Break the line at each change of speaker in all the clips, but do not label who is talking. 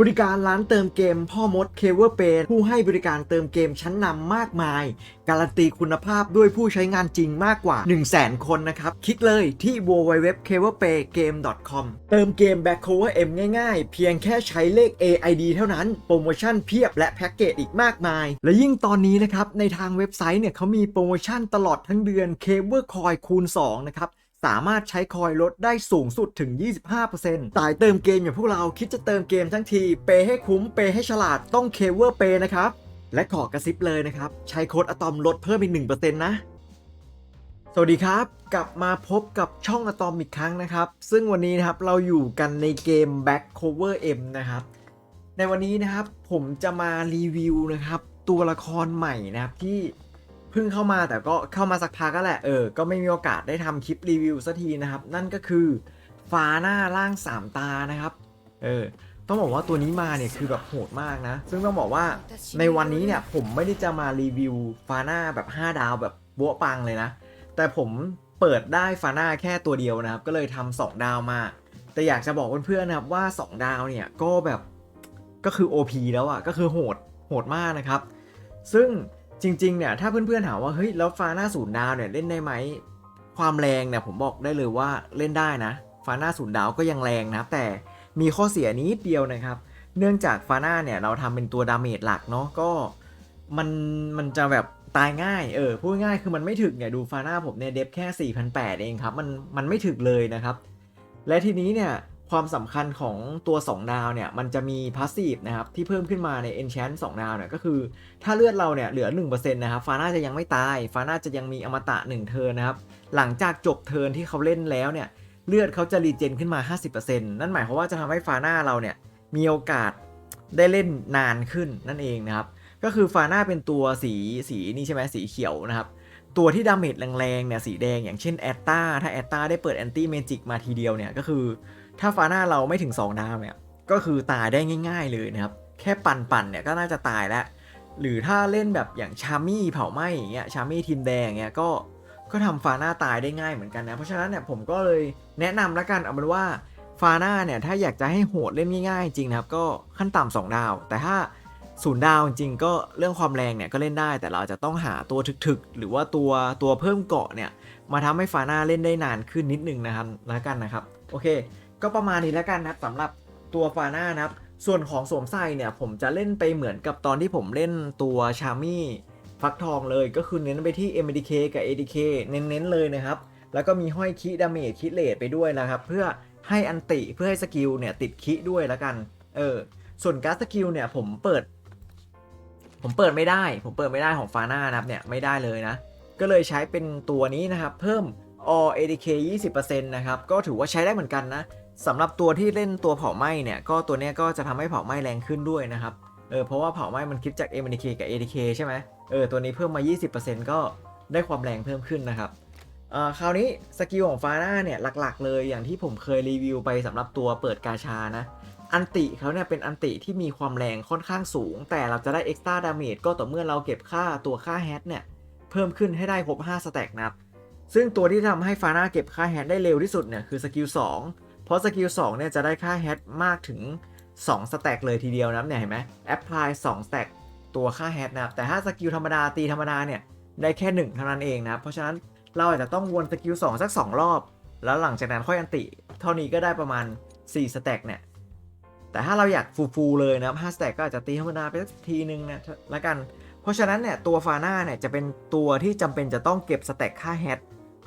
บริการร้านเติมเกมพ่อมดเคเวอร์เปผู้ให้บริการเติมเกมชั้นนำมากมาย การันตีคุณภาพด้วยผู้ใช้งานจริงมากกว่า 1 0 0 0 0แคนนะครับ คลิกเลยที่ www.keverpaygame.com เติมเกม Back Cover M ง่ายๆ เพียงแค่ใช้เลข AID เท่านั้น โปรโมชั่นเพียบและแพ็กเกจอีกมากมาย และยิ่งตอนนี้นะครับ ในทางเว็บไซต์เนี่ยเขามีโปรโมชั่นตลอดทั้งเดือน c a v e r Coin คูณ2นะครับ สามารถใช้คอยลดได้สูงสุดถึง 25%ตายเติมเกมอย่างพวกเราคิดจะเติมเกมทั้งที เปย์ให้คุ้ม เปย์ให้ฉลาดต้องเคเวอร์เปย์นะครับ และขอกระซิบเลยนะครับ ใช้โค้ดอะตอมลดเพิ่มอีก 1%นะ สวัสดีครับ กลับมาพบกับช่องอะตอมอีกครั้งนะครับ ซึ่งวันนี้นะครับเราอยู่กันในเกม Back Cover M นะครับ ในวันนี้นะครับผมจะมารีวิวนะครับตัวละครใหม่นะครับที่ เพิ่งเข้ามาแต่ก็เข้ามาสักพักก็แหละเออ ก็ไม่มีโอกาสได้ทำคลิปรีวิวสักทีนะครับ นั่นก็คือฟาหน้าล่าง 3 ตานะครับเออต้องบอกว่าตัวนี้มาเนี่ยคือแบบโหดมากนะ ซึ่งต้องบอกว่าในวันนี้เนี่ยผมไม่ได้จะมารีวิวฟาน้าแบบ 5 ดาวแบบโบ๊ะปังเลยนะ แต่ผมเปิดได้ฟาน้าแค่ตัวเดียวนะครับ ก็เลยทำสองดาวมา แต่อยากจะบอกเพื่อนๆนะครับว่า 2 ดาวเนี่ยก็แบบก็คือ OP แล้วอะ่ะก็คือโหดโหดมากนะครับ ซึ่ง จริงๆเนี่ยถ้าเพื่อนๆถามว่าเฮ้ยแล้วฟาหน้าศูนย์ดาวเนี่ยเล่นได้ไหมความแรงเนี่ยผมบอกได้เลยว่าเล่นได้นะฟาหน้าศูนย์ดาวก็ยังแรงนะแต่มีข้อเสียนิดเดียวนะครับ เนื่องจากฟาหน้าเนี่ยเราทำเป็นตัวดาเมจหลักเนาะก็มันมันจะแบบตายง่ายเออพูดง่ายคือมันไม่ถึกเนี่ยดูฟาหน้าผมเนี่ยเดฟแค่4,800 เองครับมันมันไม่ถึกเลยนะครับ และทีนี้เนี่ย ความสำคัญของตัว 2 ดาวเนี่ย มันจะมีพาสซีฟนะครับ ที่เพิ่มขึ้นมาใน Enchant 2 ดาวเนี่ย ก็คือ ถ้าเลือดเราเนี่ย เหลือ 1%นะครับฟาน่าจะยังไม่ตาย ฟาน่าจะยังมีอมตะ 1 เทิร์นนะครับ หลังจากจบเทิร์นที่เขาเล่นแล้วเนี่ย เลือดเขาจะรีเจนขึ้นมา 50%นั่นหมายความว่าจะทำให้ฟาน่าเราเนี่ย มีโอกาสได้เล่นนานขึ้นนั่นเองนะครับ ก็คือฟาน่าเป็นตัวสีสีนี่ใช่ไหมสีเขียวนะครับตัวที่ดาเมจแรงๆเนี่ยสีแดงอย่างเช่นแอตตาถ้าแอตตาได้เปิดแอนตี้เมจิกมาทีเดียวเนี่ยก็คือ ถ้าฟาน่าเราไม่ถึง 2 ดาวเนี่ยก็คือตายได้ง่าย ๆ เลยนะครับ แค่ปั่นๆเนี่ยก็น่าจะตายแล้ว หรือถ้าเล่นแบบอย่างชามี่เผาไหม้อย่างเงี้ยชามี่ทีมแดงเงี้ยก็ก็ทำฟาน่าตายได้ง่ายเหมือนกันนะ เพราะฉะนั้นเนี่ยผมก็เลยแนะนำแล้วกันเอาเป็นว่าฟาน่าเนี่ยถ้าอยากจะให้โหดเล่นง่ายๆจริงนะครับก็ขั้นต่ำสองดาว แต่ถ้าศูนย์ดาวจริงก็เรื่องความแรงเนี่ยก็เล่นได้ แต่เราจะต้องหาตัวถึกๆ หรือว่าตัวตัวเพิ่มเกาะเนี่ยมาทำให้ฟาน่าเล่นได้นานขึ้นนิดนึงนะครับแล้วกันนะครับ โอเค ก็ประมาณนี้แล้วกันนะครับสำหรับตัวฟาน่านะครับส่วนของสวมใส่เนี่ยผมจะเล่นไปเหมือนกับตอนที่ผมเล่นตัวชามี่ฟักทองเลยก็คือเน้นไปที่ MDK กับ ADK เน้นๆเลยนะครับ แล้วก็มีห้อยคิดาเมจคิเลตไปด้วยนะครับ เพื่อให้อันติเพื่อให้สกิลเนี่ยติดคิด้วยแล้วกันเออส่วนการสกิลเนี่ยผมเปิด ผมเปิดไม่ได้ ผมเปิดไม่ได้ของฟาน่านะครับเนี่ยไม่ได้เลยนะ ก็เลยใช้เป็นตัวนี้นะครับ เพิ่ม all ADK 20%นะครับก็ถือว่าใช้ได้เหมือนกันนะ สำหรับตัวที่เล่นตัวเผาไหม้เนี่ยก็ตัวนี้ก็จะทำให้เผาไหม้แรงขึ้นด้วยนะครับเออเพราะว่าเผาไหม้มันคิดจาก MDK กับ ADK ใช่ไหมเออตัวนี้เพิ่มมา 20%ก็ได้ความแรงเพิ่มขึ้นนะครับเอ่อคราวนี้สกิลของฟาน่าเนี่ยหลักๆ เลยอย่างที่ผมเคยรีวิวไปสำหรับตัวเปิดกาชานะอันติเขาเนี่ยเป็นอันติที่มีความแรงค่อนข้างสูง แต่เราจะได้ extra damage ก็ต่อเมื่อเราเก็บค่าตัวค่าแฮทเนี่ยเพิ่มขึ้นให้ได้ครบ5สแต็กนะครับซึ่งตัวที่ทำให้ฟาน่าเก็บค่าแฮทได้เร็วที่สุดเนี่ยคือสกิล2 ราะสกิล2เนี่ยจะได้ค่าแฮทมากถึง 2 สแต็กเลยทีเดียวนะเนี่ยเห็นไหมแอพพลาย2สแต็กตัวค่าแฮทนะครับแต่ถ้าสกิลธรรมดาตีธรรมดาเนี่ยได้แค่ 1 เท่านั้นเองนะเพราะฉะนั้นเราอาจจะต้องวนสกิล2สัก 2 รอบ แล้วหลังจากนั้นค่อยอันติ เท่านี้ก็ได้ประมาณ 4 สแต็กเนี่ยแต่ถ้าเราอยากฟูลๆเลยนะครับ5สแต็กก็อาจจะตีธรรมดาไปสักทีนึงนะละกัน เพราะฉะนั้นเนี่ยตัวฟาน่าเนี่ยจะเป็นตัวที่จำเป็นจะต้องเก็บสแต็กค่าแฮท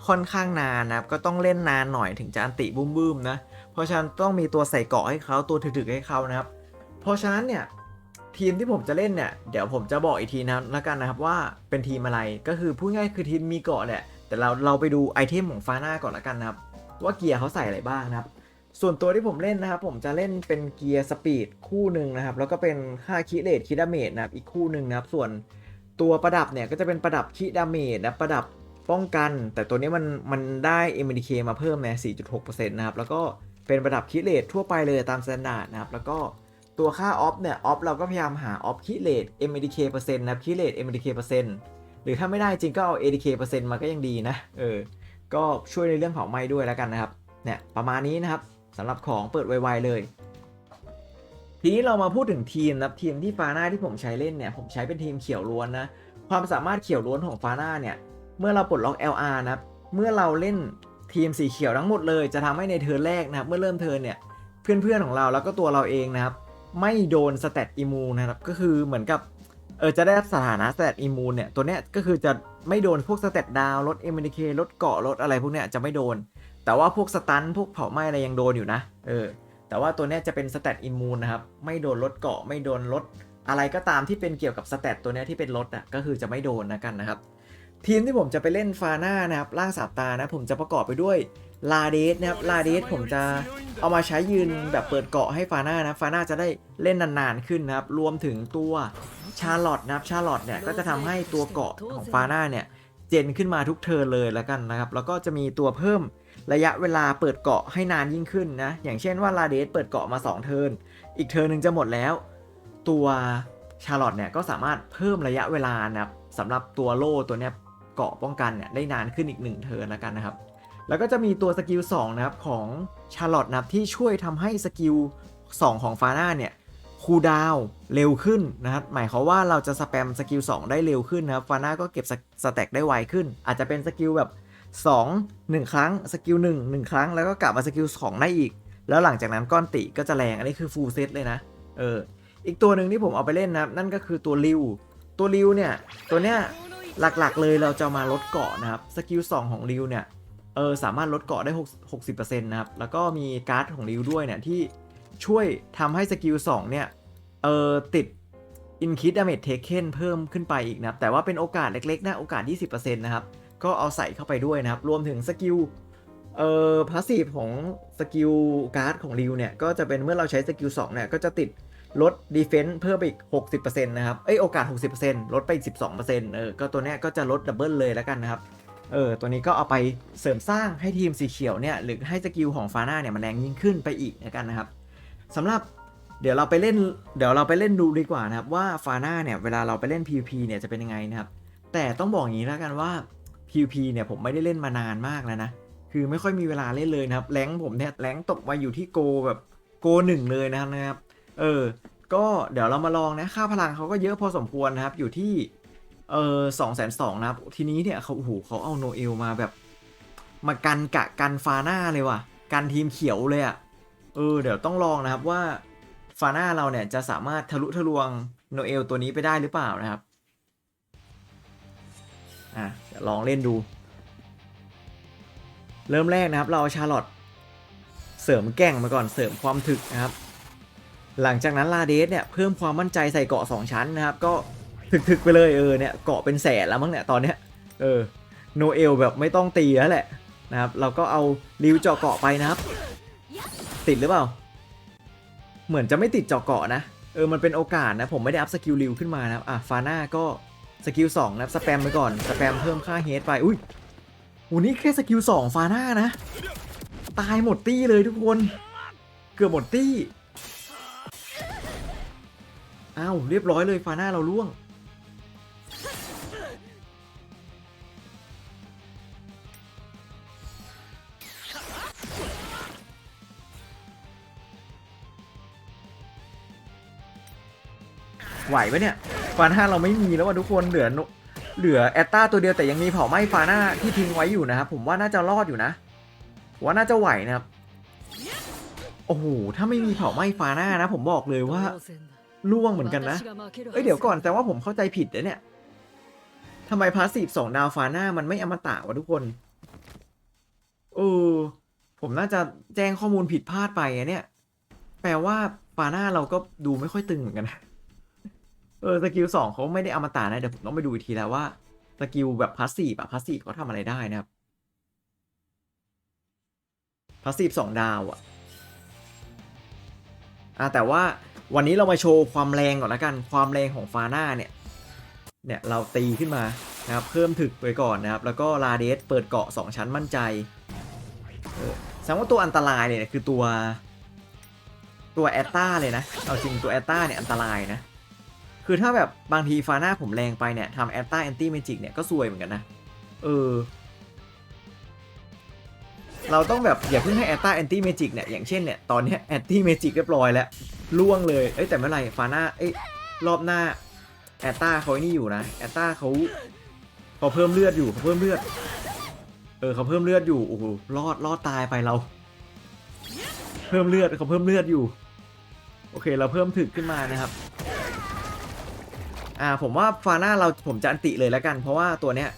ค่อนข้างนานนะครับก็ต้องเล่นนานหน่อยถึงจะอันติบูมบูมๆนะ เพราะฉะนั้นต้องมีตัวใส่เกาะให้เขาตัวถึกๆให้เขานะครับ เพราะฉะนั้นเนี่ยทีมที่ผมจะเล่นเนี่ยเดี๋ยวผมจะบอกอีกทีนะแล้วกันนะครับว่าเป็นทีมอะไรก็คือพูดง่ายคือทีมมีเกาะแหละ แต่เราเราไปดูไอเทมของฟาน่าก่อนละกันนะครับ ว่าเกียร์เขาใส่อะไรบ้างนะครับ ส่วนตัวที่ผมเล่นนะครับ ผมจะเล่นเป็นเกียร์สปีดคู่หนึ่งนะครับ แล้วก็เป็นค่าคิเลตคิดาเมจนะครับอีกคู่หนึ่งนะครับ ส่วนตัวประดับเนี่ยก็จะเป็นประดับคิดาเมจนะประดับป้องกัน แต่ตัวนี้มันมันได้ MDK มาเพิ่มนะ4.6%นะครับแล้วก็ เป็นระดับคิเลตทั่วไปเลยตามสแตนดาร์ดนะครับ แล้วก็ตัวค่าออฟเนี่ยออฟเราก็พยายามหาออฟคิเลต MDK เปอร์เซ็นต์นะครับคิเลต MDK เปอร์เซ็นต์หรือถ้าไม่ได้จริงก็เอา ADK เปอร์เซ็นต์มาก็ยังดีนะเออก็ช่วยในเรื่องของไม้ด้วยแล้วกันนะครับเนี่ยประมาณนี้นะครับสำหรับของเปิดไวๆเลยททีนี้เรามาพูดถึงทีมนะทีมที่ฟาน่าที่ผมใช้เล่นเนี่ยผมใช้เป็นทีมเขียวล้วนนะความสามารถเขียวล้วนของฟาน่าเนี่ยเมื่อเราปลดล็อก LR นะครับเมื่อเราเล่น ทีมสีเขียวทั้งหมดเลยจะทำให้ในเทิร์นแรกนะครับเมื่อเริ่มเทิร์นเนี่ยเพื่อนๆของเราแล้วก็ตัวเราเองนะครับไม่โดนสเตตอิมูนะครับก็คือเหมือนกับเออจะได้สถานะสเตตอิมูนเนี่ยตัวเนี้ยก็คือจะไม่โดนพวกสเตตดาวลดเอ d k ลดเกาะลดอะไรพวกเนี้ยจะไม่โดน แต่ว่าพวกสตันพวกเผาไหม้อะไรยังโดนอยู่นะเออแต่ว่าตัวเนี้ยจะเป็นสเตตอิมูนนะครับไม่โดนลดเกาะไม่โดนลดอะไรก็ตามที่เป็นเกี่ยวกับสเตตตัวเนี้ยที่เป็นลดอะก็คือจะไม่โดนนะกันนะครับ ทีมที่ผมจะไปเล่นฟาน่านะครับร่างสามตานะผมจะประกอบไปด้วยลาเดสนะครับลาเดสผมจะเอามาใช้ยืนแบบเปิดเกาะให้ฟาน่านะฟาน่าจะได้เล่นนานๆขึ้นนะครับรวมถึงตัวชาร์ลอตนะครับชาร์ลอตเนี่ยก็จะทำให้ตัวเกาะของฟาน่าเนี่ยเจนขึ้นมาทุกเทิร์เลยแล้วกันนะครับแล้วก็จะมีตัวเพิ่มระยะเวลาเปิดเกาะให้นานยิ่งขึ้นนะอย่างเช่นว่าลาเดสเปิดเกาะมา 2 เทิร์นอีกเทิร์นหนึ่งจะหมดแล้ว ตัวชาร์ลอตเนี่ยก็สามารถเพิ่มระยะเวลานะครับสำหรับตัวโล่ตัวเนี้ย เกาะป้องกันเนี่ยได้นานขึ้นอีก 1 เทิร์นแล้วกันนะครับ แล้วก็จะมีตัวสกิล2นะครับของชาร์ลอตนะครับที่ช่วยทำให้สกิล2ของฟาน่าเนี่ยคูลดาวน์เร็วขึ้นนะครับหมายความว่าเราจะสแปมสกิล2ได้เร็วขึ้นนะครับฟาน่าก็เก็บสแต็กได้ไวขึ้น อาจจะเป็นสกิลแบบ 2 1 ครั้งสกิล1 1 ครั้ง แล้วก็กลับมาสกิล2ได้อีก แล้วหลังจากนั้นก้อนติก็จะแรงอันนี้คือฟูลเซตเลยนะเอออีกตัวหนึ่งที่ผมเอาไปเล่นนะนั่นก็คือตัวริวตัวริวเนี่ยตัวเนี้ย หลักๆ เลยเราจะมาลดเกาะนะครับ สกิล 2 ของริวเนี่ย เออสามารถลดเกาะได้6 60%นะครับ แล้วก็มีการ์ดของริวด้วยเนี่ย ที่ช่วยทำให้สกิล 2 เนี่ย เออติด Increase Damage Taken เพิ่มขึ้นไปอีกนะครับ แต่ว่าเป็นโอกาสเล็กๆ นะโอกาส 20%นะครับ ก็เอาใส่เข้าไปด้วยนะครับ รวมถึงสกิลเอ่อพาสซีฟของสกิลการ์ดของริวเนี่ย ก็จะเป็นเมื่อเราใช้สกิล2เนี่ย ก็จะติด ลด defense เพิ่มไปอีก 60%นะครับ เอ้ยโอกาส 60%ลดไปอีก 12%เออ ก็ตัวเนี้ยก็จะลดดับเบิลเลยแล้วกันนะครับ เออ ตัวนี้ก็เอาไปเสริมสร้างให้ทีมสีเขียวเนี่ย หรือให้สกิลของฟาน่าเนี่ยมันแรงยิ่งขึ้นไปอีกแล้วกันนะครับสำหรับเดี๋ยวเราไปเล่น เดี๋ยวเราไปเล่นดูดีกว่านะครับว่าฟาน่าเนี่ยเวลาเราไปเล่น PVP เนี่ยจะเป็นยังไงนะครับ แต่ต้องบอกอย่างนี้แล้วกันว่า PVP เนี่ยผมไม่ได้เล่นมานานมากแล้วนะ คือไม่ค่อยมีเวลาเล่นเลยนะครับ แรงผมเนี่ยแรงตกมาอยู่ที่โกแบบโกหนึ่งเลยนะครับ เออ ก็เดี๋ยวเรามาลองนะ ค่าพลังเขาก็เยอะพอสมควรนะครับ อยู่ที่ เออสองแสนสองนะครับ ทีนี้เนี่ยเขาโอ้โหเขาเอาโนเอลมาแบบ มากันกะกันฟาน่าเลยว่ะ กันทีมเขียวเลยอะ่ะ เออ เดี๋ยวต้องลองนะครับว่าฟาน่าเราเนี่ยจะสามารถทะลุทะลวงโนเอลตัวนี้ไปได้หรือเปล่านะครับ อะเดี๋ยวลองเล่นดู เริ่มแรกนะครับ เราชาร์ลอตเสริมแก่งมาก่อนเสริมความถึกนะครับ หลังจากนั้นลาเดสเนี่ยเพิ่มความมั่นใจใส่เกาะ 2 ชั้นนะครับ ก็ถึกๆไปเลยเออเนี่ยเกาะเป็นแสนแล้วมั้งเนี่ยตอนเนี้ยเออโนเอลแบบไม่ต้องตีแล้วแหละนะครับ เราก็เอาริวเจาะเกาะไปนะครับ ติดหรือเปล่า เหมือนจะไม่ติดเจาะเกาะนะเออมันเป็นโอกาสนะผมไม่ได้อัพสกิลริวขึ้นมานะครับอะฟาน่าก็สกิล2นะครับสแปมไปก่อนสแปมเพิ่มค่าเฮดไปอุ้ยโหนี่แค่สกิล2ฟาน่านะ ตายหมดตี้เลยทุกคน เกือบหมดตี้ อ้าวเรียบร้อยเลยฟาน่าเราล่วง ไหวปะเนี่ยฟาน่าเราไม่มีแล้วว่ะทุกคนเหลือเหลือแอตตาตัวเดียวแต่ยังมีเผาไหม้ฟาน่าที่ทิ้งไว้อยู่นะครับผมว่าน่าจะรอดอยู่นะว่าน่าจะไหวนะครับโอ้โหถ้าไม่มีเผาไหม้ฟาน่านะ ผมบอกเลยว่า ล่วงเหมือนกันนะ เอ้ยเดี๋ยวก่อนแต่ว่าผมเข้าใจผิดนะเนี่ยทำไมพาสซีฟสองดาวฟาน่ามันไม่อมตะวะทุกคนเออผมน่าจะแจ้งข้อมูลผิดพลาดไปอะเนี่ย แปลว่าฟาน่าเราก็ดูไม่ค่อยตึงเหมือนกันนะเออสกิลสองเขาไม่ได้อมตะนะเดี๋ยวผมต้องไปดูอีกทีแล้วว่าสกิลแบบพาสซีฟอะพาสซีฟเขาทำอะไรได้นะครับพาสซีฟสองดาวอะอะแต่ว่า วันนี้เรามาโชว์ความแรงก่อนละกันความแรงของฟาน่าเนี่ยเนี่ยเราตีขึ้นมานะครับเพิ่มถึกไปก่อนนะครับ แล้วก็ลาเดสเปิดเกาะ 2 ชั้นมั่นใจเออแสดงว่าตัวอันตรายเนี่ยคือตัวตัวแอตตาเลยนะ เอาจริงตัวแอตตาเนี่ยอันตรายนะ คือถ้าแบบบางทีฟาน่าผมแรงไปเนี่ยทำแอตตาแอนตี้เมจิกเนี่ยก็ซวยเหมือนกันนะ เออ เราต้องแบบอย่าเพิ่งให้แอตตาแอนตี้เมจิกเนี่ย อย่างเช่นเนี่ย ตอนนี้แอนตี้เมจิกเรียบร้อยแล้ว ล่วงเลย เอ้ยแต่ไม่เป็นไรฟาน่าเอ้ยรอบหน้าแอตตาเขาไอ้นี่อยู่นะแอตตาเขาเขาเพิ่มเลือดอยู่เขาเพิ่มเลือด เออเขาเพิ่มเลือดอยู่โอ้โหรอดรอดตายไปเรา เพิ่มเลือดเขาเพิ่มเลือดอยู่ โอเคเราเพิ่มถึกขึ้นมานะครับอ่าผมว่าฟาน่าเราผมจะอันติเลยแล้วกัน เพราะว่าตัวเนี้ย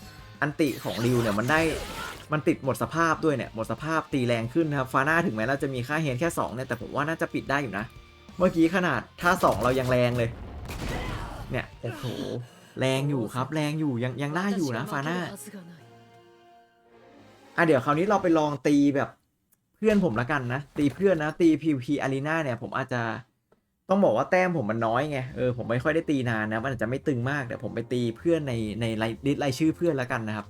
อันติของริวเนี่ยมันได้มันติดหมดสภาพด้วยเนี่ยหมดสภาพตีแรงขึ้นนะครับฟาน่าถึงแม้เราจะมีค่าเฮนแค่2เนี่ยแต่ผมว่าน่าจะปิดได้อยู่นะ เมื่อกี้ขนาดท่า2เรายังแรงเลย เนี่ยโอ้โหแรงอยู่ครับ แรงอยู่ยังยังได้อยู่นะฟาน่าอะเดี๋ยวคราวนี้เราไปลองตีแบบเพื่อนผมละกันนะ ตีเพื่อนนะตี PVP Arena เนี่ย ผมอาจจะต้องบอกว่าแต้มผมมันน้อยไงเออผมไม่ค่อยได้ตีนานนะมันอาจจะไม่ตึงมากเดี๋ยวผมไปตีเพื่อนในในลิสต์รายชื่อเพื่อนละกันนะครับ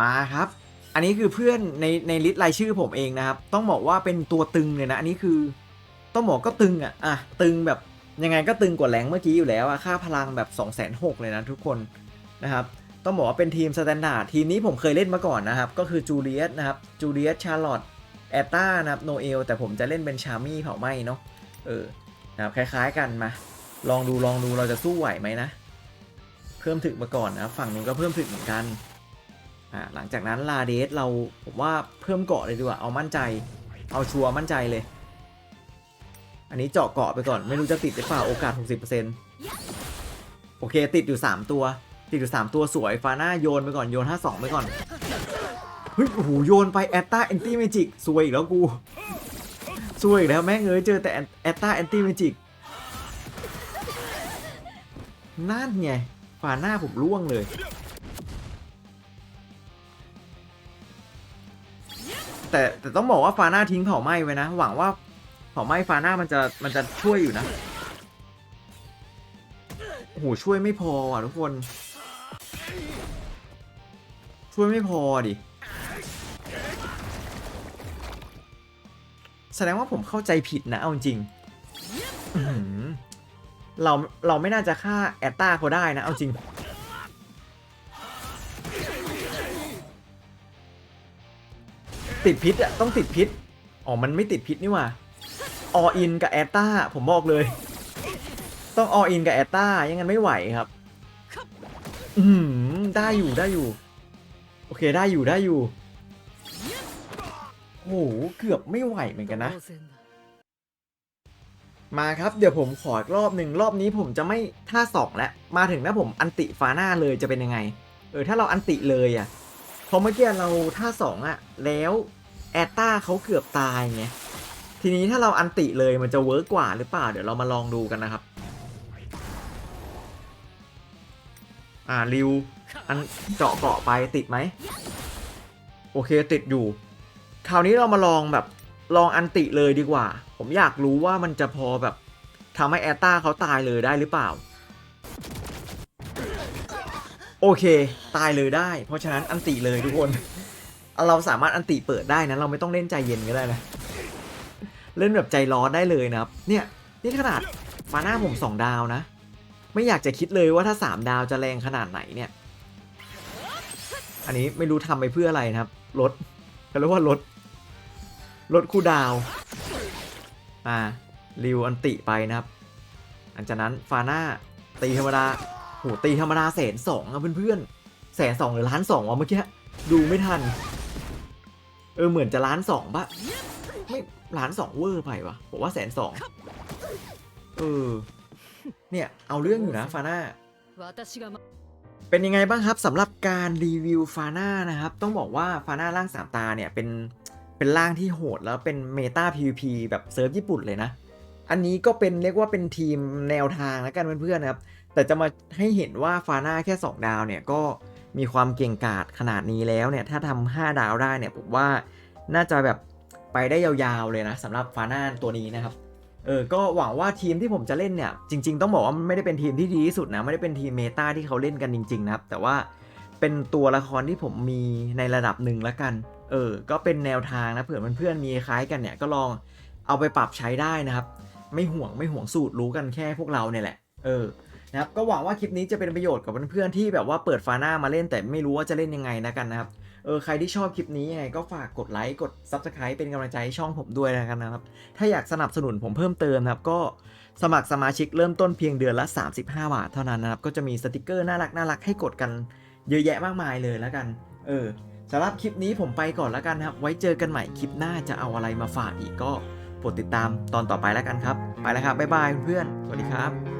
มาครับ อันนี้คือเพื่อนในในลิสต์รายชื่อผมเองนะครับ ต้องบอกว่าเป็นตัวตึงเลยนะ อันนี้คือ ต้องบอกก็ตึงอะอะตึงแบบยังไงก็ตึงกว่าแรงเมื่อกี้อยู่แล้วอะค่าพลังแบบ 2 6 0 0 0เลยนะทุกคนนะครับต้องบอกว่าเป็นทีมสแตนดาร์ดทีมนี้ผมเคยเล่นมาก่อนนะครับ ก็คือจูเลียสนะครับจูเลียสชาร์ลอตแอตตานะครับโนเอลแต่ผมจะเล่นเป็นชามี่เผาไหมเนาะเออนะครับคล้ายๆกันมา ลองดูลองดูเราจะสู้ไหวไหมนะ เพิ่มถึกมาก่อนนะฝั่งนู้นก็เพิ่มถึกเหมือนกันอ่าหลังจากนั้นลาเดสเราผมว่าเพิ่มเกาะเลยดีกว่าเอามั่นใจ เอาชัวร์มั่นใจเลย อันนี้เจาะเกาะไปก่อน ไม่รู้จะติดหรือเปล่าโอกาส 60%โอเค ติดอยู่ 3 ตัว ติดอยู่ 3 ตัวสวยฟาน่าโยนไปก่อนโยน 52 ไปก่อนเฮ้ยโอ้โหโยนไปแอตตาแอนตี้เมจิกซวยอีกแล้วกูซวยอีกแล้วแม่งเอ้ยเจอแต่แอตตาแอนตี้เมจิกนั่นไงฟาน่าผมร่วงเลย แต่แต่ต้องบอกว่าฟาน่าทิ้งเผาไหม้ไว้นะ หวังว่า เผาไหม้ฟาน่ามันจะมันจะช่วยอยู่นะโอ้โหช่วยไม่พออะทุกคน ช่วยไม่พอดิแสดงว่าผมเข้าใจผิดนะ เอาจริงเราเราไม่น่าจะฆ่าแอตตาเขาได้นะ เอาจริง ติดพิษอะต้องติดพิษ อ๋อ มันไม่ติดพิษนี่หว่า ออินกับแอตตาผมบอกเลย ต้องออินกับแอตตายังงั้นไม่ไหวครับ อืมได้อยู่ได้อยู่ โอเคได้อยู่ได้อยู่โอ้โหเกือบไม่ไหวเหมือนกันนะ มาครับเดี๋ยวผมขออีกรอบหนึ่งรอบนี้ผมจะไม่ท่าสองแล้วมาถึงถ้าผมอันติฟาหน้าเลยจะเป็นยังไง เออถ้าเราอันติเลยอะ่ะพอเมื่อกี้เราท่าสองอะ่ะ แล้วแอตตาเขาเกือบตายไง ทีนี้ถ้าเราอันติเลยมันจะเวิร์กกว่าหรือเปล่า เดี๋ยวเรามาลองดูกันนะครับ อ่าริวอันเจาะเกาะไปติดไหม โอเคติดอยู่ คราวนี้เรามาลองแบบลองอันติเลยดีกว่า ผมอยากรู้ว่ามันจะพอแบบทำให้แอตตาเขาตายเลยได้หรือเปล่า โอเค ตายเลยได้ เพราะฉะนั้นอันติเลยทุกคน เราสามารถอันติเปิดได้นะ เราไม่ต้องเล่นใจเย็นก็ได้นะ เล่นแบบใจร้อนได้เลยนะครับ เนี่ยนี่ขนาดฟาหน้าผมสองดาวนะ ไม่อยากจะคิดเลยว่าถ้า 3 ดาวจะแรงขนาดไหนเนี่ย อันนี้ไม่รู้ทำไปเพื่ออะไรนะครับลดเขาเรียกว่าลดลดคู่ดาว อ่าริวอันติไปนะครับหลังจากนั้นฟาน่าตีธรรมดาโหตีธรรมดาแสนสองอะเพื่อนๆแสนสองหรือล้านสองวะเมื่อกี้ดูไม่ทัน เออเหมือนจะล้านสองปะ ไม่ล้านสองเวอร์ไปวะผมว่าแสนสองเออเนี่ยเอาเรื่องอยู่นะฟาน่าเป็นยังไงบ้างครับสำหรับการรีวิวฟาน่านะครับ ต้องบอกว่าฟาน่าร่างสามตาเนี่ยเป็นเป็นร่างที่โหดแล้วเป็นเมตา PVP แบบเซิร์ฟญี่ปุ่นเลยนะ อันนี้ก็เป็นเรียกว่าเป็นทีมแนวทางแล้วกันเพื่อนๆนะครับ แต่จะมาให้เห็นว่าฟาน่าแค่ 2 ดาวเนี่ยก็มีความเก่งกาจขนาดนี้แล้วเนี่ย ถ้าทำ5ดาวได้เนี่ยผมว่าน่าจะแบบ ไปได้ยาวๆเลยนะสำหรับฟาน่าตัวนี้นะครับเออก็หวังว่าทีมที่ผมจะเล่นเนี่ย จริง ๆ ต้องบอกว่ามันไม่ได้เป็นทีมที่ดีที่สุดนะ ไม่ได้เป็นทีมเมตาที่เขาเล่นกันจริง ๆ นะครับ แต่ว่าเป็นตัวละครที่ผมมีในระดับหนึ่งละกัน เออ ก็เป็นแนวทางนะเผื่อเพื่อนๆมีคล้ายกันเนี่ยก็ลองเอาไปปรับใช้ได้นะครับ ไม่ห่วงไม่ห่วงสูตรรู้กันแค่พวกเราเนี่ยแหละ เออนะครับก็หวังว่าคลิปนี้จะเป็นประโยชน์กับเพื่อนๆที่แบบว่าเปิดฟาน่ามาเล่นแต่ไม่รู้ว่าจะเล่นยังไงนะกันนะครับ เออใครที่ชอบคลิปนี้ยังไงก็ฝากกดไลค์กด Subscribe เป็นกำลังใจให้ช่องผมด้วยแล้วกันนะครับ ถ้าอยากสนับสนุนผมเพิ่มเติมนะครับ ก็สมัครสมาชิกเริ่มต้นเพียงเดือนละ 35 บาทเท่านั้นนะครับ ก็จะมีสติกเกอร์น่ารักน่ารักให้กดกันเยอะแยะมากมายเลยแล้วกัน เออสำหรับคลิปนี้ผมไปก่อนแล้วกันนะครับ ไว้เจอกันใหม่คลิปหน้าจะเอาอะไรมาฝากอีกก็โปรดติดตามตอนต่อไปแล้วกันครับ ไปแล้วครับบ๊ายบายเพื่อนๆสวัสดีครับ